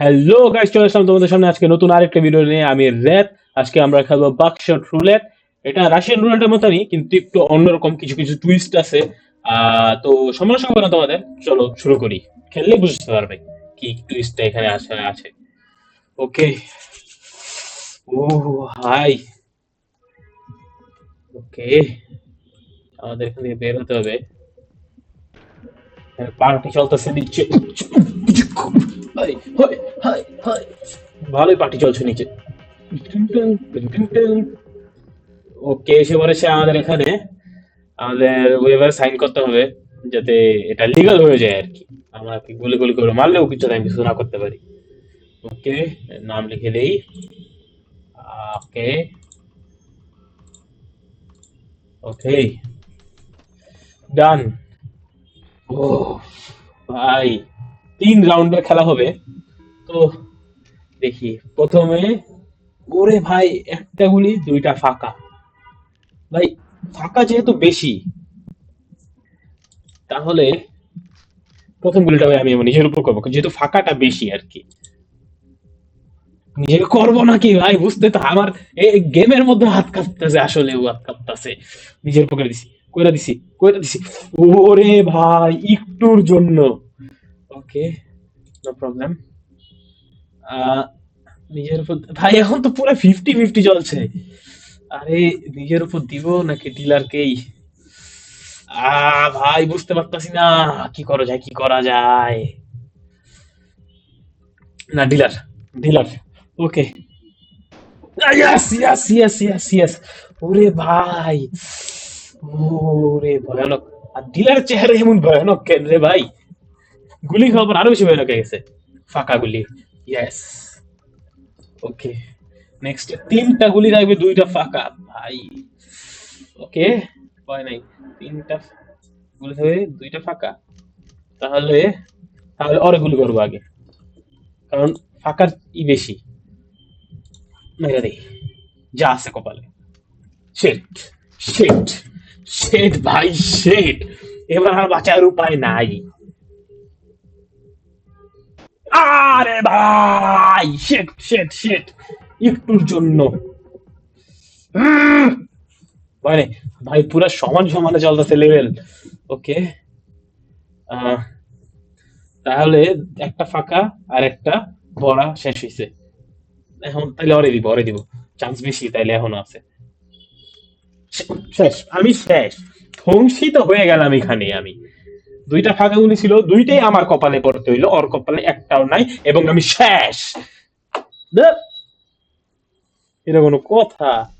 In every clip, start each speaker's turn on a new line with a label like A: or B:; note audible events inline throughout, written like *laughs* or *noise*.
A: Hello guys চলে আসলাম তোমাদের সামনে আজকে নতুন আরেকটা ভিডিও নিয়ে, আমি র্যাপ আজকে আমরা খেলব বাকশট রুলেট এটা রাশিয়ান রুলেটের মতনই কিন্তু একটু অন্যরকম কিছু কিছু টুইস্ট আছে। তো সমস্যা হবে না তোমাদের? চলো শুরু করি। খেললে বুঝতে পারবে কি টুইস্টটা এখানে আছে আছে। ওকে ও হাই ওকে আমাদের এখান বের হতে হবে। পার্টি চলতেছে নিচে ভালোই পার্টি চলছে নিচে। ওকে এসে পড়েছে আমাদের এখানে, আমাদের ওয়েবার সাইন করতে হবে, যাতে এটা লিগাল হয়ে যায় আর কি। আমাকে গুলি গুলি করে মারলেও কিছু আমি কিছু না করতে পারি। ওকে, নাম লিখে দেই। ওকে। ওকে। ডান ও, ভাই। তিন রাউন্ডের খেলা হবে। তো দেখি, প্রথমে, ওরে ভাই, একটা গুলি, দুইটা ফাঁকা। ভাই, ফাঁকা যেহেতু বেশি, তাহলে প্রথম গুলিটা আমি নিজের উপর করব যেহেতু ফাঁকাটা বেশি আর কি। নিজে করব নাকি ভাই, বুঝতে তো আমার এই গেমের মধ্যে হাত কাঁপতেছে, আসলে হাত কাঁপতেছে। নিজের পকেটে দিছি, কইরা দিছি কইরা দিছি। ওরে ভাই, একটুর জন্য। ওকে নো প্রবলেম নিজের উপর, ভাই, এখন তো পুরো ফিফটি ফিফটি চলছে। আরে, নিজের উপর দিব নাকি ডিলারকেই আ ভাই, বুঝতে পারতাছি না। কি করা যায়, কি করা যায়? না dealer dealer okay yes yes yes yes yes ওরে ভাই, ওরে ভয়ানক। আর ডিলার চেহারা এমন ভয়ানক কেন রে ভাই? গুলি খাওয়ার পর আরও বেশি ভয়ানক হয়ে গেছে ফাঁকা গুলি। ইয়েস ওকে নেক্সট তিনটা গুলি রাখবে দুইটা ফাঁকা। ভাই। ওকে ভয় নাই। তিনটা গুলি থাকবে, দুইটা ফাঁকা। তাহলে তাহলে অরে গুলি করব আগে। কারণ ফাঁকার ই বেশি। মেরে দেই। যা আছে কপালে। শেট শেট শেট ভাই শেট এবার আর বাঁচার উপায় নাই। আরে ভাই শেট শেট শেট একটুর জন্য। নেই ভাই, পুরো সমান সমানে চলতেছে লেভেল ওকে তাহলে একটা ফাঁকা আর একটা বড়া শেষ হয়েছে এখন তাহলে অরে দিব অরে দিব। চান্স বেশি তাইলে এখনও আছে। শেষ, আমি শেষ। ধ্বংসিত হয়ে গেলাম এখানে আমি। দুইটা ফাঁকা গুলি ছিল, দুইটাই আমার কপালে পড়তে হইল, ওর কপালে একটাও নাই এবং আমি শেষ। এটা কোনো কথা।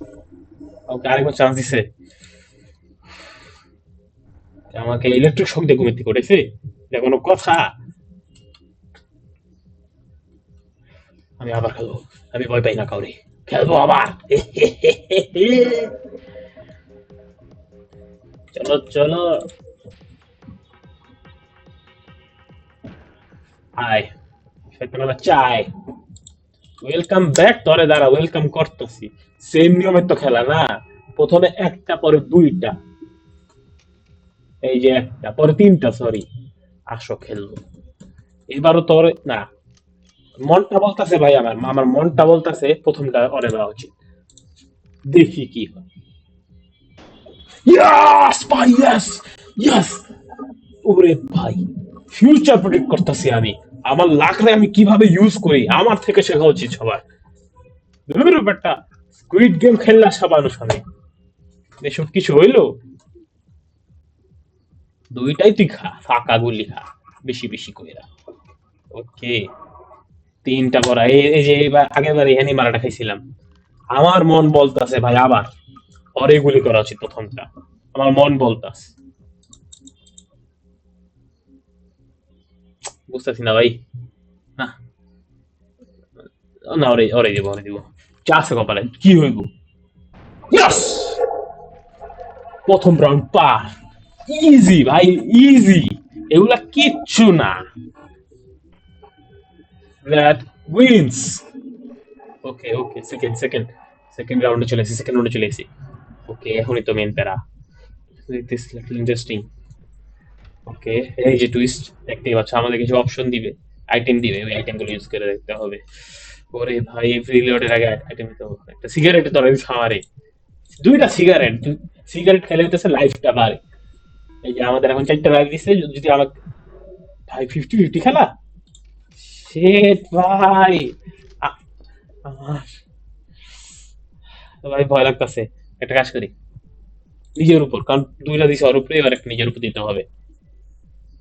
A: ওকে, আরেকবার চান্স দিছে। আমাকে ইলেকট্রিক শক দিয়ে করেছে এটা কোনো কথা। আমি আবার খেলব। আমি ভয় পাই না কাউরে। খেলব আবার। *laughs* চলো চলো। হাই সেখানে চাই ওয়েলকাম ব্যাক তরে দাঁড়া ওয়েলকাম করতেছি। সেম নিয়মের তো খেলা, না? প্রথমে একটা, পরে দুইটা। এই যে একটা, পরে তিনটা সরি আসো, খেলব। এবারও তোর, না। মনটা বলতাছে ভাই আমার আমার মনটা বলতাছে প্রথমটা অরে দেওয়া উচিত। দেখি কি হয়। ইয়াস ভাই ইয়াস ইয়াস ওরে ভাই ফিউচার প্রেডিক্ট করতেছি আমি। আমার লাখরে আমি কীভাবে ইউজ করি? আমার থেকে শেখা উচিত সবার। ব্যাপারটা স্কুইড গেম খেললা সব মানুষ আমি। এসব কিছু হইল? দুইটাই তুই খা, ফাঁকা গুলি খা, বেশি বেশি করে ওকে তিনটা এই এই যে এবার আগের বার এখানে মারাটা খাইছিলাম। আমার মন বলতাছে ভাই আবার, পরে গুলি করা উচিত প্রথমটা। আমার মন বলতাছে। বুঝতেছি না ভাই না না ওরে ওরে দিব ওরে দিব চা আছে কপালে কি হইব ইয়েস প্রথম রাউন্ড পার ইজি ভাই ইজি এগুলা কিচ্ছু না that wins okay okay second second second রাউন্ডে চলে এসেছি সেকেন্ড রাউন্ডে চলে এসেছি ওকে এখনই তো মেন প্যারা দিস লিটল ইন্টারেস্টিং ওকে এই যে টুইস্ট দেখতেই পাচ্ছ, আমাদের কিছু অপশন দিবে আইটেম দিবে, ওই আইটেমগুলো ইউজ করে দেখতে হবে। ওরে ভাই ফ্রি লোডের আগে আইটেম তো একটা সিগারেট তো আমি খাওয়ারে। দুইটা সিগারেট সিগারেট খেলে হইতেছে লাইফটা বাড়ে। এই যে আমাদের এখন চারটা লাইফ দিচ্ছে যদি আমাকে ভাই ফিফটি ফিফটি খেলা? শেট ভাই! আমার ভাই, ভয় লাগতেছে। একটা কাজ করি। নিজের উপর, কারণ দুইটা দিছে ওর উপরে এবার একটা নিজের উপর দিতে হবে।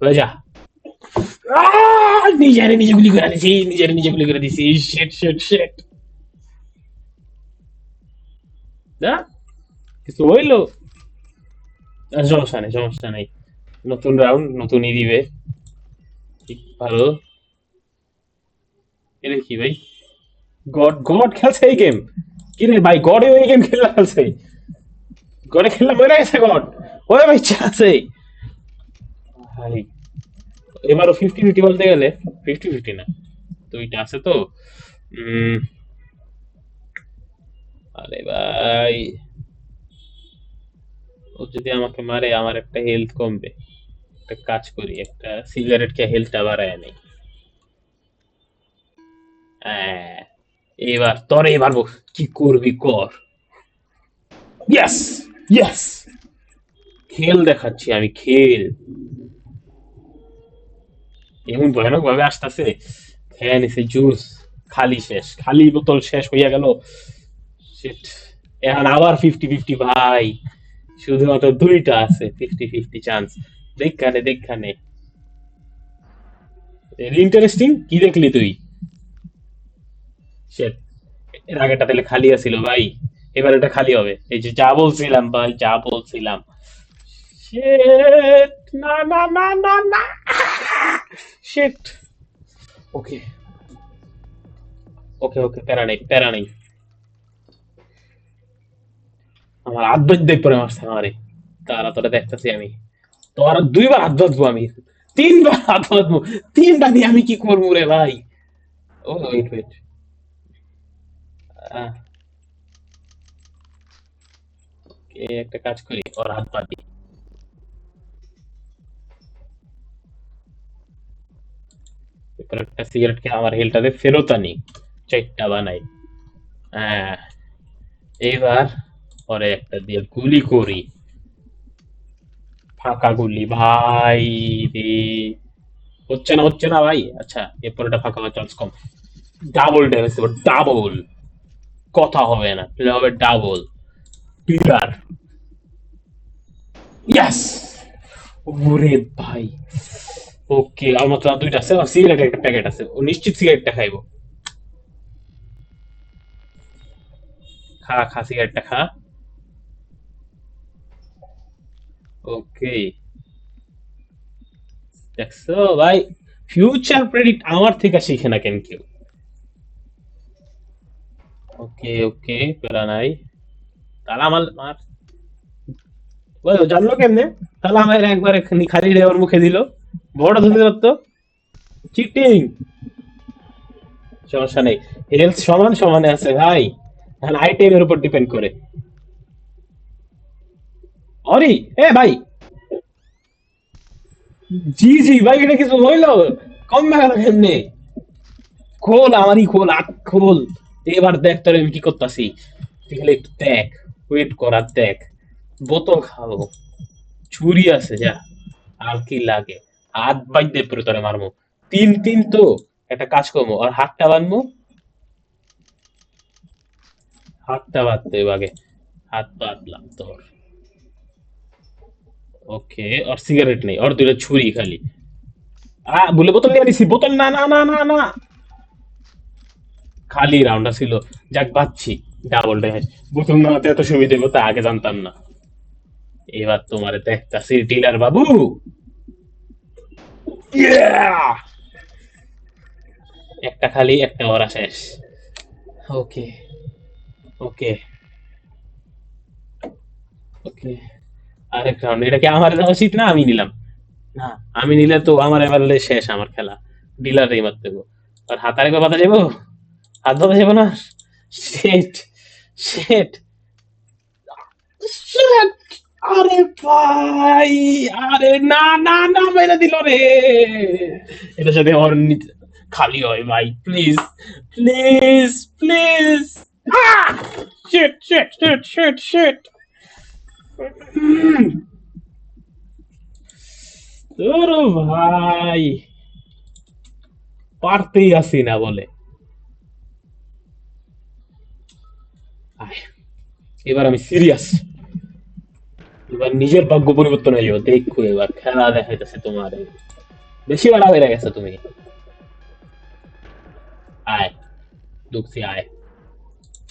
A: হয়ে যা। নিজে গুলি করে দিছি নিজেরে নিজে গুলি করে দিছি। শেট শেট শেট না কিছু হইল? সমস্যা নেই সমস্যা নেই। নতুন রাউন্ড নতুনই দিবে। ঠিক, ভালো। এটা কি ভাই। গড গড খেলছে এই গেম কি রে ভাই গডে ওই গেম খেলা খেলছে গডে খেললে মরে গেছে গড। ওই ভাই আছে ভাই এবারও ফিফটি ফিফটি বলতে গেলে ফিফটি ফিফটি না দুইটা আছে তো আরে ভাই ও যদি আমাকে মারে আমার একটা হেলথ কমবে একটা কাজ করি একটা সিগারেট খেয়ে হেলথটা বাড়ায় নেই। হ্যাঁ, এবার তরে এবার কি করবি কর। ইয়েস ইয়েস খেল দেখাচ্ছি আমি খেল। এমন ভয়ানক ভাবে আসতেছে খেয়ে জুস খালি শেষ খালি বোতল শেষ হইয়া গেল আবার ফিফটি ফিফটি ভাই শুধুমাত্র দুইটা আছে ফিফটি ফিফটি চান্স দেখখানে দেখখানে ইন্টারেস্টিং কি দেখলি তুই. এর আগেটা তাহলে খালি আছিল ভাই এবার এটা খালি হবে এই যে যা বলছিলাম ভাই যা বলছিলাম. না না না না না শিট ওকে ওকে ওকে প্যারা নেই প্যারা নেই আমার হাত বাজতে পরে মারছে আমারে। তারা তোরা দেখতেছি আমি। তোর দুইবার হাত বাঁধবো আমি। তিনবার হাত বাঁধবো তিনটা দিয়ে আমি কি করব রে ভাই? ও ওয়েট ওয়েট একটা কাজ করি? ওর হাত বাঁধি একটা সিগারেট খেয়ে আমার হেলটাতে ফেরত আনি। চারটা বানাই। হ্যাঁ এবার পরে একটা দিয়ে গুলি করি। ফাঁকা গুলি, ভাই রে। হচ্ছে না হচ্ছে না ভাই। আচ্ছা এরপর এটা ফাঁকা হওয়ার চান্স কম। ডাবল ড্যামেজ দেবো ডাবল কথা হবে না, প্লে হবে ডাবল পিলার ইয়াস ওরে ভাই। ওকে, আমার আর দুইটা আছে আর সিগারেট একটা প্যাকেট আছে। ও নিশ্চিত সিগারেটটা খাইবো। খা খা, সিগারেটটা খা। ওকে। দেখছ ভাই? ফিউচার প্রেডিক্ট আমার থেকে শিখে না কেন কেউ? ওকে ওকে প্যারা নাই। তাহলে আমার মার। জানলো কেমনে? তাহলে আমার একবার খালি রে মুখে দিল। পারতো? চিটিং। সমস্যা নেই। হেলথ সমান সমানে আছে ভাই। আইটেমের উপর ডিপেন্ড করে। অরি, এ ভাই। জি জি, ভাই, এটা কিছু কম খোল, আমারই খোল আট খোল। এবার দেখ তোর আমি কি করতেছি। তাহলে একটু দেখ ওয়েট করার দেখ। বোতল খাব। ছুরি আছে যা, আর কি লাগে? হাত বাইতে পরে তোরে তিন তিন তো, একটা কাজ করব। আর হাতটা বাঁধবো। হাতটা বাঁধতে আগে। হাত বাঁধলাম তোর। ওকে, আর সিগারেট নেই। আর দুইটা ছুরি খালি। আ, বলে বোতল নিয়ে বোতল, না না না না না। খালি ছিল। যাক বাচ্ছি ডাবল বোতল না এত সুবিধে হতো আগে জানতাম না। এবার তোমারে দেখতাছি ডিলার বাবু! একটা খালি একটা ওরা শেষ। ওকে ওকে ওকে আরেক রাউন্ড এটা কি আমার দেওয়া উচিত না আমি নিলাম? না। আমি নিলে তো আমার এবার শেষ আমার খেলা। ডিলারই মারতে দেবো আর হাতারে কো বাতা যাব হাত বাতা যাব না? শেট শেট শেট আরে ভাই, আরে না না না মেরে দিল রে। এটা যদি ওর খালি হয় ভাই please please please shit shit shit shit shit তোর ভাই। পারতেই আসি না বলে। এবার আমি সিরিয়াস এবার নিজের ভাগ্য পরিবর্তন যাবে। দেখো এবার খেলা দেখাইতেছে তোমার। বেশি বাড়া হয়ে গেছে তুমি। আয় দুঃখছি আয়।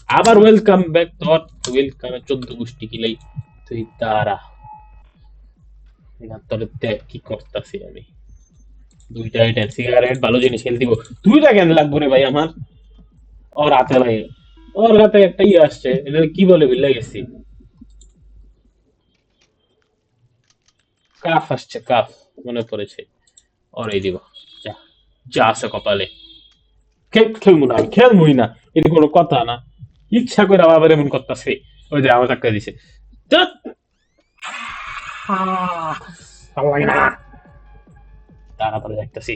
A: আবার ওয়েলকাম ব্যাক তোর। ওয়েলকাম চোদ্দ গোষ্ঠী কিলাই তুই তারা। তোর দেখ কি করতেছি আমি? দুইটা আইটেম সিগারেট ভালো জিনিস খেলে দিব। দুইটা কেন লাগবো রে ভাই আমার? ওর হাতে ভাই ওর হাতে একটা ইয়ে আসছে এটা কি বলে বুঝলে গেছি। কাফ আসছে কাফ মনে পড়েছে। ওরাই দিব। যা আছে কপালে। খেল খেলব না আমি খেলবই না, এটা কোনো কথা না। ইচ্ছা করে আবার এমন করতেছে। ওই যে আমার চাকরি দিছে। তারপরে দেখতেছি।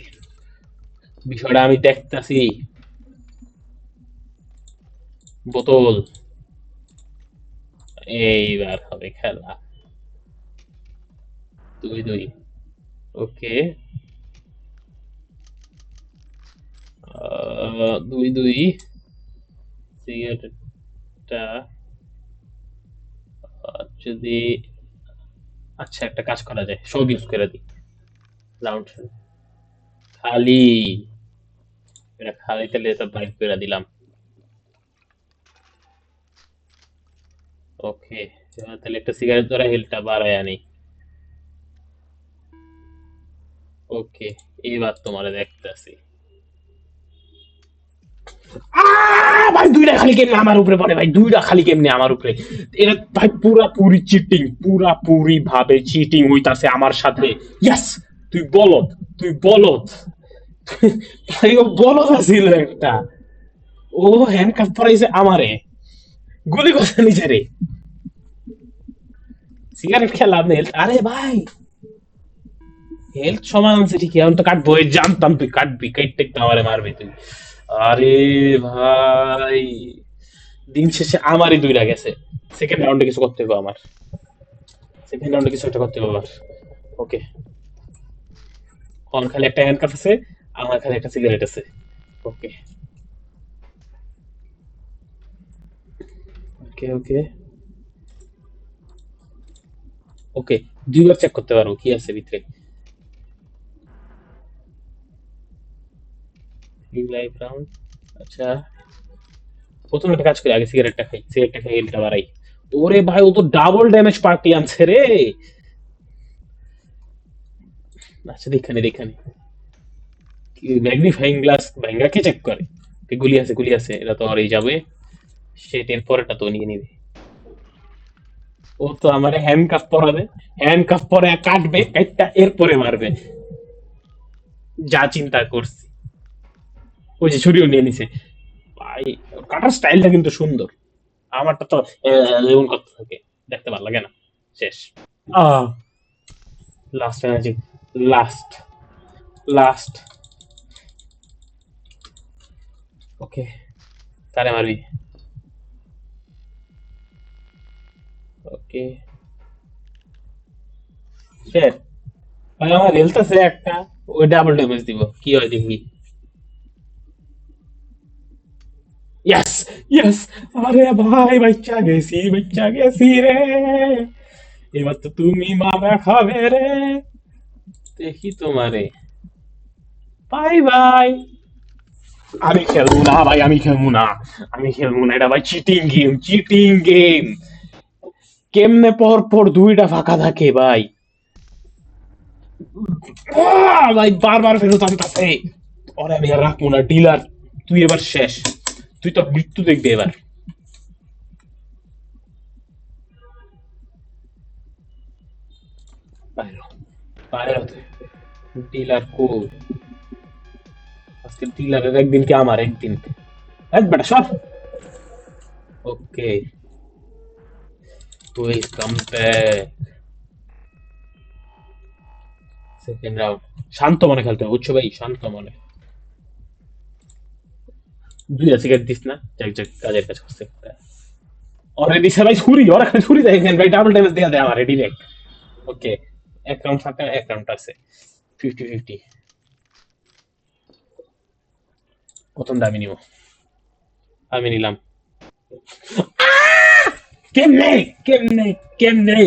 A: বিষয়টা আমি দেখতেছি। বোতল। এইবার হবে খেলা। দুই দুই। ওকে। দুই দুই। সিগারেটটা যদি আচ্ছা একটা কাজ করা যায়। সব ইউজ করে দিই। রাউন্ড খালি। এটা খালি তাহলে এটা বাইক করে দিলাম। ওকে তাহলে একটা সিগারেট ধরা হিলটা বাড়ায় আনি। ওকে, এইবার তোমার দেখতেছি। ভাই, দুইটা খালি কেমনে আমার উপরে পড়ে, ভাই? দুইটা খালি কেমনে আমার উপরে? এটা ভাই চিটিং ভাবে চিটিং হইতাছে আমার সাথে। তুই বলদ তুই বলদ। ভাই, ও বলদ আছিল একটা। ও হ্যান্ডকাফ পরাইছে আমারে। গুলি করছে নিজেরে। সিগারেট খেলা আপনি আরে, ভাই! হেলথ সমান আছে ঠিকই, এখন তো কাটবো। জানতাম তুই কাটবি একটু আমারে মারবি তুই। আরে ভাই, দিন শেষে আমারই দুইটা গেছে। সেকেন্ড রাউন্ডে কিছু করতে হবে আমার। সেকেন্ড রাউন্ডে কিছু একটা করতে হবে আমার। ওকে অন খালি একটা হ্যান্ড কাপ আছে, আমার খালি একটা সিগারেট আছে। ওকে ওকে ওকে ওকে দুইবার চেক করতে পারব কি আছে ভিতরে। আচ্ছা তো আচ্ছা গুলি আছে গুলি আছে এটা তো আর এই যাবে পরেটা তো নিয়ে নিবে। ও তো আমার হ্যান্ড কাপ পরাবে হ্যান্ড কাপ পরে কাটবে এরপরে মারবে। যা চিন্তা করছি। ওই যে ছুরিও নিয়ে নিছে। ভাই কাটার স্টাইলটা কিন্তু সুন্দর। আমারটা তো যেমন করতে থাকে। দেখতে ভালো লাগে না। শেষ। Last energy last last okay তারে মারবি। ওকে শেষ ভাই আমার হেলথ আছে একটা। ওই ডাবল ড্যামেজ দিব। কি হয় দেখবি ইয়েস ইয়েস আরে ভাই বাচ্চা গেছি বাচ্চা গেছি রে। এবার তো তুমি মারা খাবে রে। দেখি তোমারে। Bye bye. আমি খেলব না ভাই আমি খেলব না। আমি খেলব না এটা ভাই চিটিং গেম চিটিং গেম কেমনে পর পর দুইটা ফাঁকা থাকে ভাই। ভাই বারবার ফেরত আনতাছে। ওরে আমি আর রাখব না ডিলার তুই এবার শেষ। তুই তো মৃত্যু দেখবি এবার। একদিন কি আমার একদিন? এক বেটা, সব। Okay. Welcome back second round শান্ত মনে খেলতে হবে, বুঝছ ভাই? শান্ত মনে। দুইটা সিগারেট দিস না, যাক যাক, কাজের কাজ করছে। অলরেডি সবাই ছুরি, ওরা খালি ছুরি দেখেন ভাই ডাবল ড্যামেজ দেওয়া দেয় আমার ডিরেক্ট ওকে এক রাউন্ড ফাঁকা, এক রাউন্ড আছে। ফিফটি ফিফটি প্রথমটা আমি নিব। আমি নিলাম! কেমনে? কেমনে? কেমনে?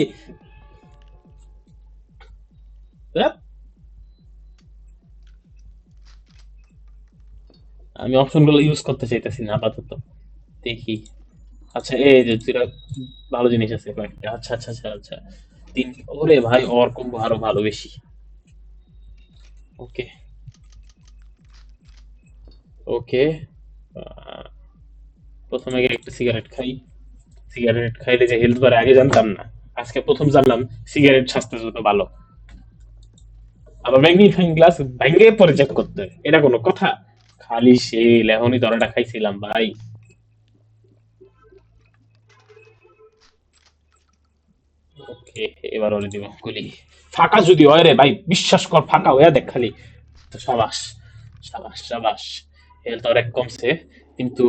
A: আমি অপশনগুলো ইউজ করতে চাইতেছি না আপাতত। দেখি। আচ্ছা এই যে দুইটা ভালো জিনিস আছে কয়েকটা। আচ্ছা আচ্ছা আচ্ছা আচ্ছা। তিন ওরে ভাই, ওর কম্বো আরও ভালো বেশি। ওকে ওকে প্রথমে একটা সিগারেট খাই। সিগারেট খাইলে যে হেলথ বাড়ে, আগে জানতাম না। আজকে প্রথম জানলাম সিগারেট স্বাস্থ্যের জন্য ভালো। আবার ম্যাগনিফাইং গ্লাস ভেঙে পরে চেক করতে। এটা কোনো কথা? খালি সে লেহনি দরাটা খাইছিলাম, ভাই। ওকে, এবার ওরে দিব গুলি। ফাঁকা যদি হয় রে, ভাই, বিশ্বাস কর, ফাঁকা হয়ে দেখ খালি। তো সাবাস সাবাস সাবাস। হেলথ অনেক কমছে, কিন্তু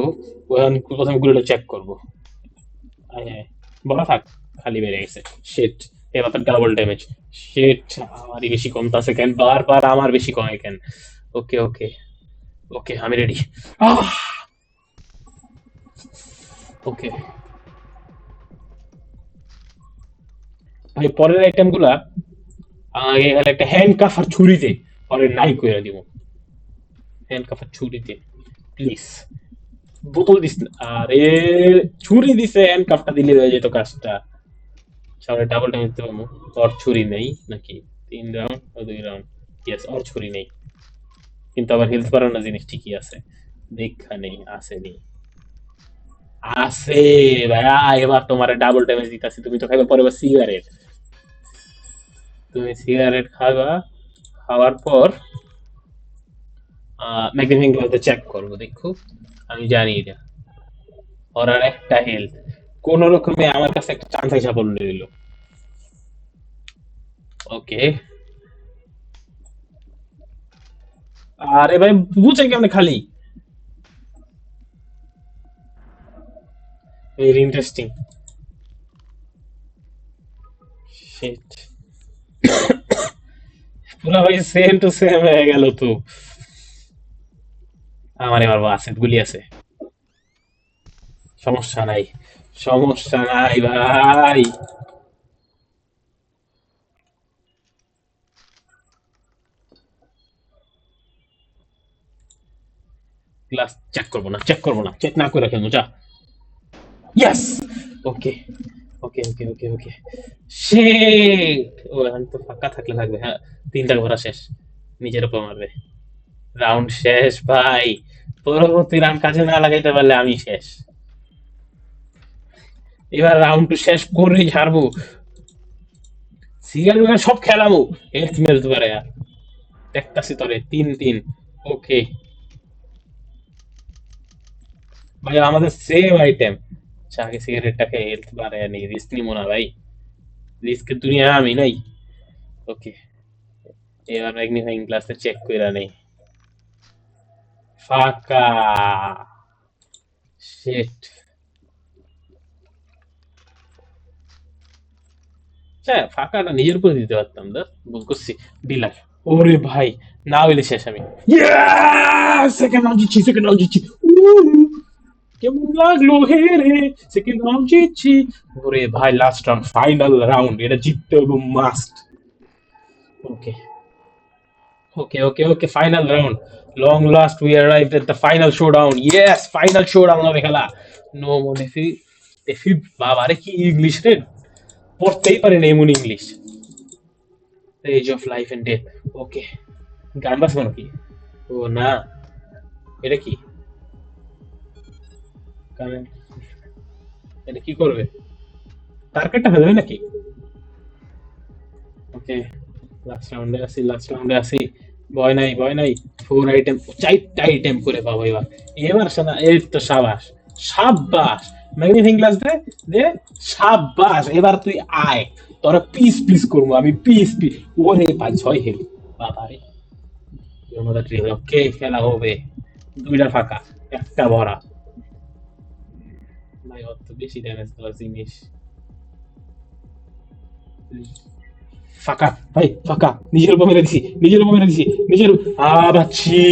A: প্রথমে গুলিটা চেক করব। আয় বড় থাক, খালি বেড়ে গেছে। শেট এবার তো ডাবল ড্যামেজ শেট আমারই বেশি কমতাছে কেন? বারবার আমার বেশি কমে কেন? ওকে ওকে। ওকে আমি রেডি ওকে ভাই পরের আইটেমগুলা এখানে একটা হ্যান্ড কাফ আর ছুরিতে। পরে নাই করে দিব। হ্যান্ড কাফ আর ছুরিতে। প্লিজ বোতল দিস। আরে, ছুরি দিছে হ্যান্ড কাফটা দিলে হয়ে যেত কাজটা। সামনে ডাবল টাইম দিতে পারব ওর ছুরি নেই নাকি? তিন রাউন্ড দুই রাউন্ড ইয়েস ওর ছুরি নেই। কিন্তু আবার হেলথ বাড়ানো জিনিস ঠিকই আছে। দেখা নেই আছে নেই। আছে ভাইয়া এবার তোমার ডাবল ড্যামেজ দিতেছি তুমি তো খাইবে পরে এবার সিগারেট তুমি সিগারেট খাবা খাওয়ার পর ম্যাগনেটিং গ্লাসে চেক করব দেখো। আমি জানি এটা। ওর আর একটা হেলথ কোন রকমে আমার কাছে একটা চান্স হিসাব নিল ওকে আরে ভাই বুঝে কেমনে খালি? ভেরি ইন্টারেস্টিং শিট পুরো ভাই সেম টু সেম হয়ে গেল তো। আমার এবার আছে গুলি আছে। সমস্যা নাই সমস্যা নাই ভাই। ক্লাস চেক করব না চেক করব না চেক না করে রাখেন যা। Yes okay okay okay okay ওকে শেট ও, এখন তো ফাঁকা থাকলে থাকবে হ্যাঁ তিনটা ঘোরা শেষ, নিজের উপর মারবে। রাউন্ড শেষ, ভাই। পরবর্তী রাউন্ড কাজে না লাগাইতে পারলে আমি শেষ। এবার রাউন্ড টু শেষ করেই ছাড়বো সিগারেট সব খেলাবো হেলথ মেলতে পারে আর। দেখতাছি তোরে, তিন তিন। ওকে ভাই, আমাদের সেম আইটেম আগে সিগারেটটাকে হেলথ বাড়ায় নেই রিস্ক নিবো না ভাই। রিস্কের দুনিয়া আমি নাই। ওকে এবার ম্যাগনিফাইং গ্লাসে চেক করে নেই। ফাঁকা। শিট আচ্ছা ফাঁকাটা নিজের উপরে দিতে পারতাম দা ভুল করছি। দিলাম ওরে ভাই, না হইলে শেষ আমি। সেকেন্ড রাউন্ড জিতছি সেকেন্ড রাউন্ড জিতছি। কেমন লাগল হে রে সেকেন্ড রাউন্ড জিতছি ওরে ভাই লাস্ট রাউন্ড ফাইনাল রাউন্ড এটা জিততে হবে must okay Okay, okay, okay. Final round. Long last, we arrived at the final showdown. Yes, final showdown হবে খেলা। No more দেখি দেখি বাবা রে কি ইংলিশ রে? পড়তেই পারে না এমন English edge of life and death okay গান বাজবো নাকি? ও না। এটা কি? কি করবে? তার কাটটা ফেলবে নাকি? ওকে লাস্ট রাউন্ডে আসি লাস্ট রাউন্ডে আসি ভয় নাই ভয় নাই। ফোর আইটেম চারটা আইটেম করে পাবো এবার। এবার এই তো সাবাস ম্যাগনিফিং গ্লাস দে দে এবার তুই আয়। তোরা পিস পিস করব আমি পিস পিস ওরে পাই ছয় হেলি বাবা রে ওকে খেলা হবে। দুইটা ফাঁকা, একটা ভরা। ভাই অত বেশি ড্যামেজ দেওয়ার জিনিস ফাঁকা ভাই ফাঁকা নিজের উপর মেরে দিছি নিজের উপর মেরে দিছি নিজের আ বাচ্চি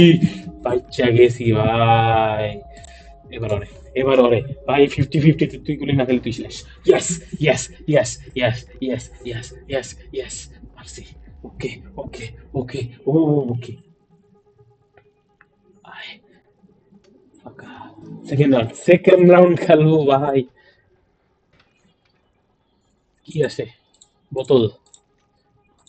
A: বাচ্চা গেছি ভাই এবার ওরে এবার ওরে ভাই ফিফটি ফিফটি তুই গুলি না খেলে তুই শেষ yes yes yes yes yes yes yes yes মারছি ওকে ওকে ওকে ও ওকে আয় সেকেন্ড রাউন্ড সেকেন্ড রাউন্ড খেলব ভাই। কি আছে? বোতল।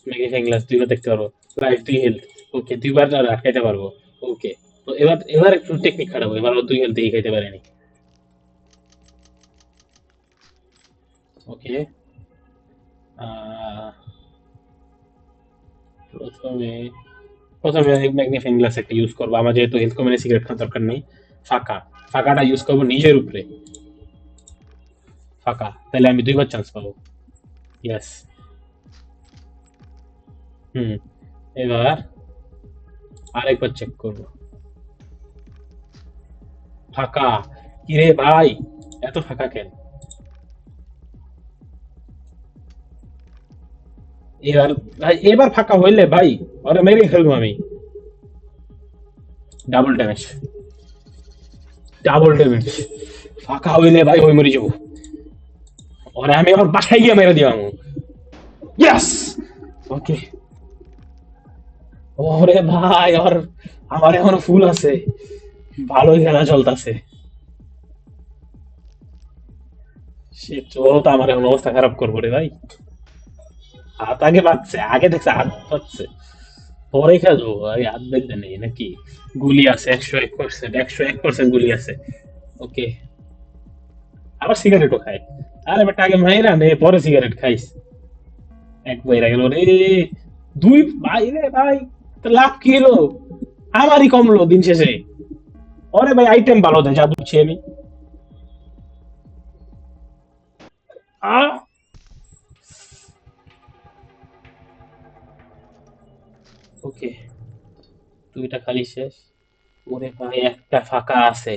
A: ম্যাগনেশিয়াম গ্লাস দুইবার দেখতে পারব। লাইফ দুই হেলথ ওকে দুইবার আর আটকাইতে পারব। ওকে তো এবার এবার একটু টেকনিক খারাপ এবার দুই হেলথ খাইতে পারেনি। ওকে প্রথমে প্রথমে ম্যাগনিফাইং গ্লাস একটা ইউজ করব। আমার যেহেতু হেলথ কমে সিগারেট খাওয়ার দরকার নেই। ফাঁকা। ফাঁকাটা ইউজ করব নিজের উপরে। ফাঁকা। তাহলে আমি দুইবার চান্স পাবো। ইয়েস হুম। এবার আরেকবার চেক করব। ফাঁকা। কিরে ভাই, এত ফাঁকা কেন? এবার ভাই, এবার ফাঁকা হইলে ভাই, ওরে মেরে ফেলব আমি। ডাবল ড্যামেজ ডাবল ড্যামেজ ফাঁকা হইলে ভাই ওই মরে যাব। ওরে, আমি আমার বাসায় গিয়ে মেরে দিলাম ইয়েস ওকে ওরে ভাই আর আমার এখনও ফুল আছে। ভালোই খেলা চলতেছে। সে চলো আমার এখন অবস্থা খারাপ করব রে ভাই। হাত আগে বাঁচছে আগে দেখছে, হাত পাচ্ছে পরে খেলব হাত দেখতে নেই নাকি? গুলি আছে, একশো এক পার্সেন্ট একশো এক পার্সেন্ট গুলি আছে। ওকে। আবার সিগারেটও খায়। আরে বেটা, আগে মাইরা নে, পরে সিগারেট খাইস। এক বইরা গেল রে। দুই ভাই রে ভাই লাভ কি হলো? আমারই কমলো দিন শেষে। ওরে ভাই আইটেম ভালো দেয়, যা বুঝছি আমি। আ ওকে দুইটা খালি শেষ ওরে ভাই একটা ফাঁকা আছে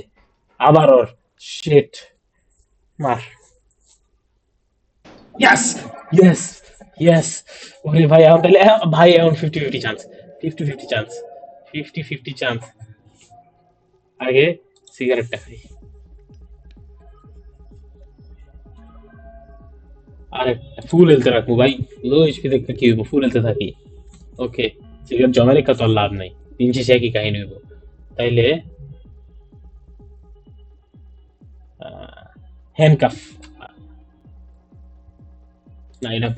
A: আবার ওর শিট মার ইয়েস ইয়েস ইয়েস ওরে ভাই এখন তাহলে ভাই এখন fifty fifty chance fifty fifty chance fifty fifty chance আগে সিগারেটটা খাই আরে ফুল হেলতে রাখব ভাই লো এইচপি দেখতে কি হইব ফুল হেলতে থাকি ওকে সিগারেট জমা রেখা লাভ নাই দিন শেষে একই কাহিনী হইব তাইলে হ্যান্ডকাফ না এটা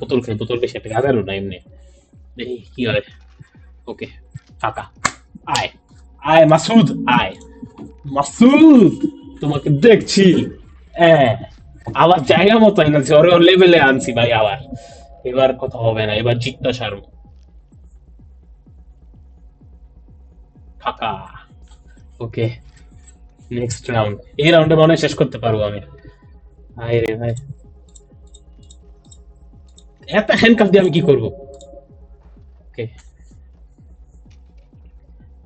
A: বেশি একটা গাজারও না এমনি দেখি কি হয় ওকে ফাঁকা আয় আয় মাসুদ আয় মাসুদ তোমাকে দেখছি আবার জায়গা মতো লেভেলে আনছি ভাই আবার এবার কথা হবে না এবার জিতটা সারবো ফাঁকা। ওকে নেক্সট রাউন্ড এই রাউন্ডে মনে শেষ করতে পারব আমি। ভাই রে ভাই। এত হ্যান্ডকাফ দিয়ে আমি কি করব? ওকে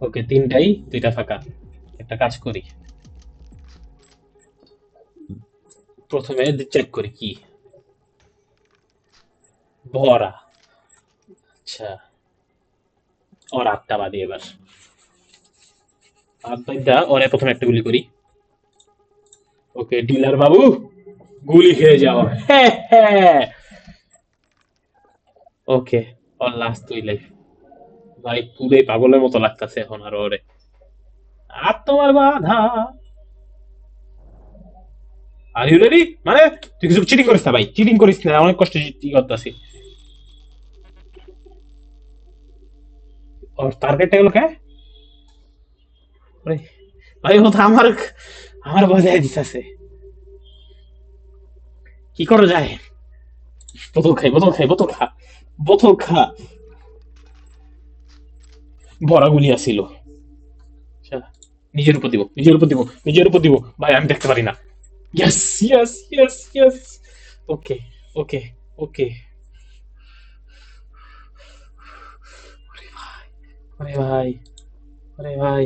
A: ওকে তিনটাই দুইটা ফাঁকা। একটা কাজ করি। প্রথমে চেক করি কি? ভরা আচ্ছা। ওর আটটা বাদে এবার। আট ওরে প্রথমে একটা গুলি করি। ওকে, ডিলার বাবু, গুলি খেয়ে যাও। ওকে, ওর লাস্ট দুই লাইফ ভাই পুরে পাগলের মতো লাগতেছে এখন আর ওরে। আর তোমার বাধা। আর ইউ রেডি মানে তুই কিছু চিটিং করিস না ভাই চিটিং করিস না, অনেক কষ্ট ই করতেছি। ওর টার্গেটটা গেল কে? ভাই, ও তো আমার আমার বাজায় দিতেছে। কি করা যায়? বোতল খাই বোতল খাই, বোতল খা বোতল খা। ভরা গুলি আসিল নিজের উপর দিব, নিজের উপর দিব, নিজের উপর দিব। ভাই, আমি দেখতে পারি না। Yes yes yes yes okay okay okay ভাই ভাই ভাই।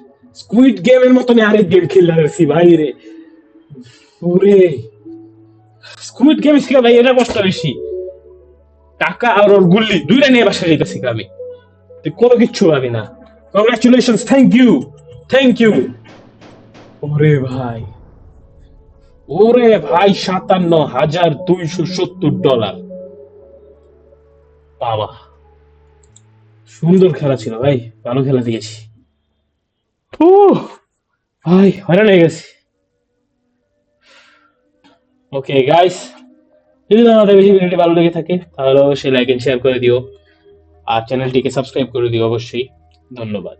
A: স্কুইড গেমের মতন আরেক গেম খেলতে পারছি ভাই রে। ওরে। স্কুইড গেম ছিল ভাই এটা কষ্ট বেশি। টাকা আর ওর গুল্লি, দুইটা নিয়ে বাসা যেতেছি আমি তুই কোনো কিচ্ছু পাবি না। Congratulation thank you thank you ওরে ভাই। ওরে ভাই, সাতান্ন হাজার দুইশো সত্তর ডলার। বাবা। সুন্দর খেলা ছিল ভাই, ভালো খেলা দিয়েছি। ভাই হয়রান হয়ে গেছি ওকে গাইস যদি তোমাদের বেশি ভিডিওটি ভালো লেগে থাকে তাহলে অবশ্যই লাইক এন্ড শেয়ার করে দিও আর চ্যানেলটিকে সাবস্ক্রাইব করে দিও অবশ্যই ধন্যবাদ